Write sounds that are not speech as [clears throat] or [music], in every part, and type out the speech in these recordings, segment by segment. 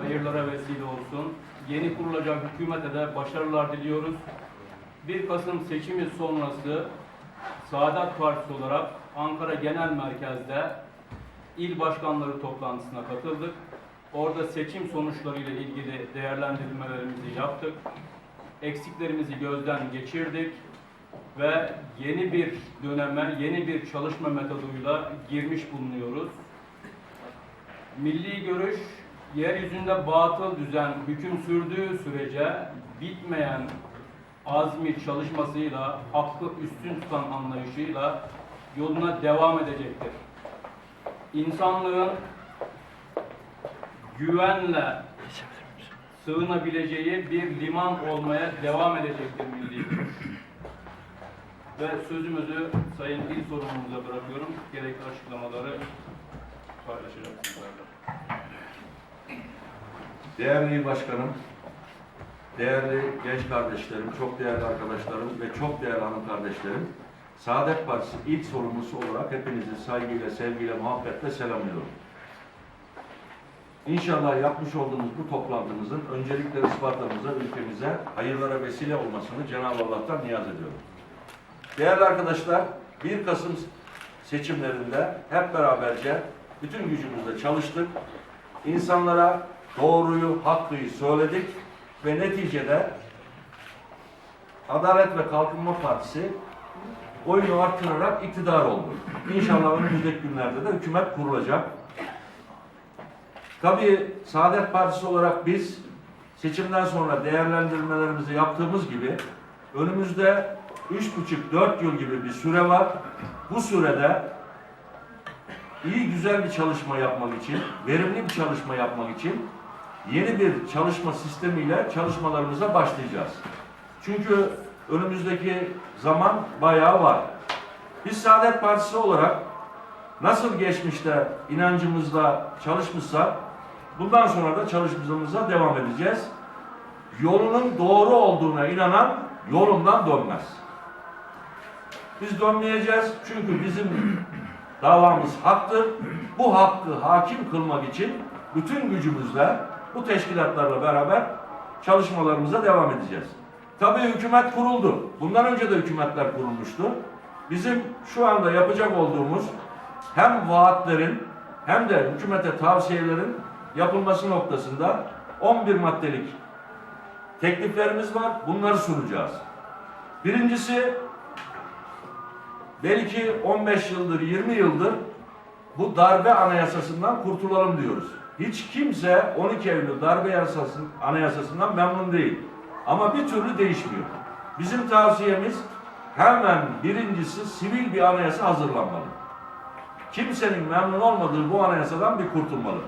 hayırlara vesile olsun. Yeni kurulacak hükümete de başarılar diliyoruz. 1 Kasım seçimi sonrası Saadet Partisi olarak Ankara Genel Merkez'de il başkanları toplantısına katıldık. Orada seçim sonuçlarıyla ilgili değerlendirmelerimizi yaptık. Eksiklerimizi gözden geçirdik ve yeni bir döneme, yeni bir çalışma metoduyla girmiş bulunuyoruz. Milli görüş yeryüzünde batıl düzen hüküm sürdüğü sürece bitmeyen azmi çalışmasıyla, hakkı üstün tutan anlayışıyla yoluna devam edecektir. İnsanlığın güvenle sığınabileceği bir liman olmaya devam edecektir milli. Ve sözümüzü Sayın İl Sorumlumuza bırakıyorum. Gerekli açıklamaları paylaşacak sizlerle. Değerli başkanım, değerli genç kardeşlerim, çok değerli arkadaşlarım ve çok değerli hanım kardeşlerim, Saadet Partisi ilk sorumlusu olarak hepinizi saygıyla, sevgiyle, muhabbetle selamlıyorum. İnşallah yapmış olduğumuz bu toplantımızın öncelikle Isparta'mıza, ülkemize hayırlara vesile olmasını Cenab-ı Allah'tan niyaz ediyorum. Değerli arkadaşlar, 1 Kasım seçimlerinde hep beraberce bütün gücümüzle çalıştık. İnsanlara doğruyu, hakkıyı söyledik ve neticede Adalet ve Kalkınma Partisi oyunu arttırarak iktidar oldu. İnşallah önümüzdeki günlerde de hükümet kurulacak. Tabii Saadet Partisi olarak biz seçimden sonra değerlendirmelerimizi yaptığımız gibi önümüzde üç buçuk dört yıl gibi bir süre var. Bu sürede iyi güzel bir çalışma yapmak için, verimli bir çalışma yapmak için yeni bir çalışma sistemiyle çalışmalarımıza başlayacağız. Çünkü önümüzdeki zaman bayağı var. Biz Saadet Partisi olarak nasıl geçmişte inancımızla çalışmışsak bundan sonra da çalışmamıza devam edeceğiz. Yolunun doğru olduğuna inanan yolundan dönmez. Biz dönmeyeceğiz çünkü bizim davamız haktır. Bu hakkı hakim kılmak için bütün gücümüzle bu teşkilatlarla beraber çalışmalarımıza devam edeceğiz. Tabii hükümet kuruldu. Bundan önce de hükümetler kurulmuştu. Bizim şu anda yapacak olduğumuz hem vaatlerin hem de hükümete tavsiyelerin yapılması noktasında 11 maddelik tekliflerimiz var. Bunları sunacağız. Birincisi belki 15 yıldır, 20 yıldır bu darbe anayasasından kurtulalım diyoruz. Hiç kimse 12 Eylül darbe yasasının, anayasasından memnun değil. Ama bir türlü değişmiyor. Bizim tavsiyemiz hemen birincisi sivil bir anayasa hazırlanmalı. Kimsenin memnun olmadığı bu anayasadan bir kurtulmalı.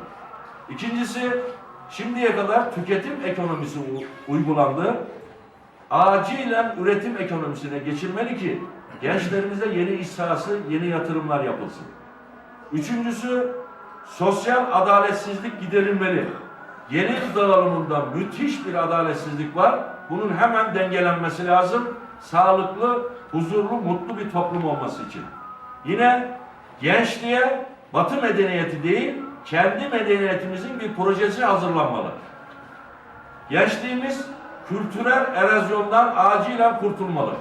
İkincisi şimdiye kadar tüketim ekonomisi uygulandı. Acilen üretim ekonomisine geçilmeli ki gençlerimize yeni iş sahası, yeni yatırımlar yapılsın. Üçüncüsü sosyal adaletsizlik giderilmeli. Gelir dağılımında müthiş bir adaletsizlik var. Bunun hemen dengelenmesi lazım. Sağlıklı, huzurlu, mutlu bir toplum olması için. Yine gençliğe Batı medeniyeti değil, kendi medeniyetimizin bir projesi hazırlanmalı. Gençliğimiz kültürel erozyondan acilen kurtulmalı.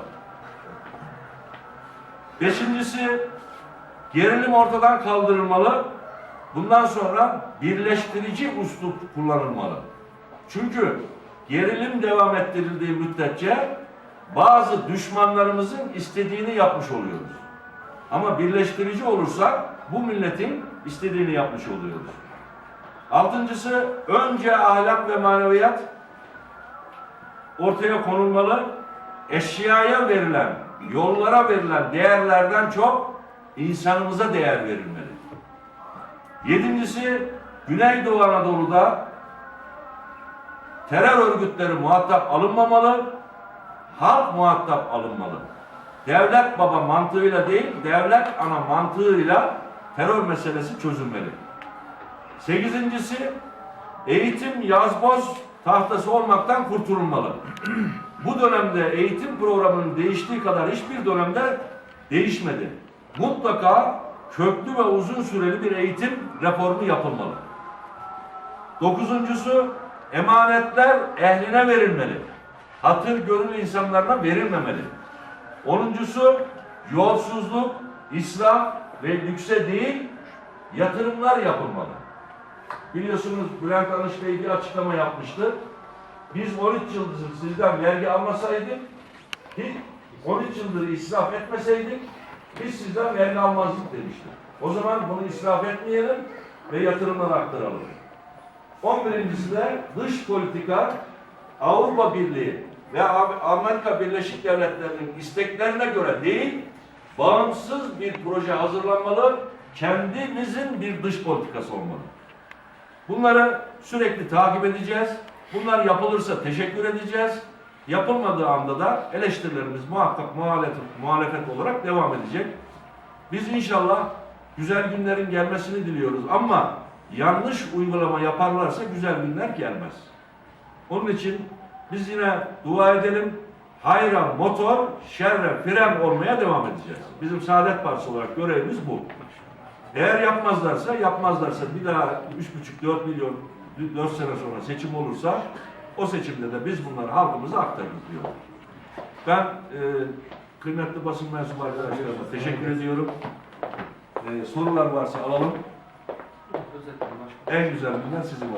Beşincisi, gerilim ortadan kaldırılmalı. Bundan sonra birleştirici uslup kullanılmalı. Çünkü gerilim devam ettirildiği müddetçe bazı düşmanlarımızın istediğini yapmış oluyoruz. Ama birleştirici olursak bu milletin istediğini yapmış oluyoruz. Altıncısı önce ahlak ve maneviyat ortaya konulmalı. Eşyaya verilen, yollara verilen değerlerden çok insanımıza değer verilmeli. Yedincisi Güneydoğu Anadolu'da terör örgütleri muhatap alınmamalı, halk muhatap alınmalı. Devlet baba mantığıyla değil, devlet ana mantığıyla terör meselesi çözülmeli. Sekizincisi, eğitim yazboz tahtası olmaktan kurtulmalı. [clears throat] Bu dönemde eğitim programının değiştiği kadar hiçbir dönemde değişmedi. Mutlaka köklü ve uzun süreli bir eğitim reformu yapılmalı. Dokuzuncusu emanetler ehline verilmeli. Hatır gönül insanlarına verilmemeli. Onuncusu yolsuzluk, israf ve lükse değil yatırımlar yapılmalı. Biliyorsunuz Bülent Arınç Bey bir açıklama yapmıştı. Biz 13 yıldır sizden vergi almasaydık, hiç 13 yıldır israf etmeseydik, biz sizden vergi almazdık demişti. O zaman bunu israf etmeyelim ve yatırımlara aktaralım. 11.si de dış politika Avrupa Birliği ve Amerika Birleşik Devletleri'nin isteklerine göre değil, bağımsız bir proje hazırlanmalı, kendimizin bir dış politikası olmalı. Bunları sürekli takip edeceğiz. Bunlar yapılırsa teşekkür edeceğiz. Yapılmadığı anda da eleştirilerimiz muhakkak muhalefet, muhalefet olarak devam edecek. Biz inşallah güzel günlerin gelmesini diliyoruz ama yanlış uygulama yaparlarsa güzel günler gelmez. Onun için biz yine dua edelim. Hayra motor, şerre fren olmaya devam edeceğiz. Bizim Saadet Partisi olarak görevimiz bu. Eğer yapmazlarsa, yapmazlarsa bir daha 3,5-4 milyon 4 sene sonra seçim olursa o seçimde de biz bunları halkımıza aktarırız diyor. Ben e, kıymetli basın mensubu arkadaşlarıma teşekkür ediyorum. E, sorular varsa alalım. En güzel günler sizin.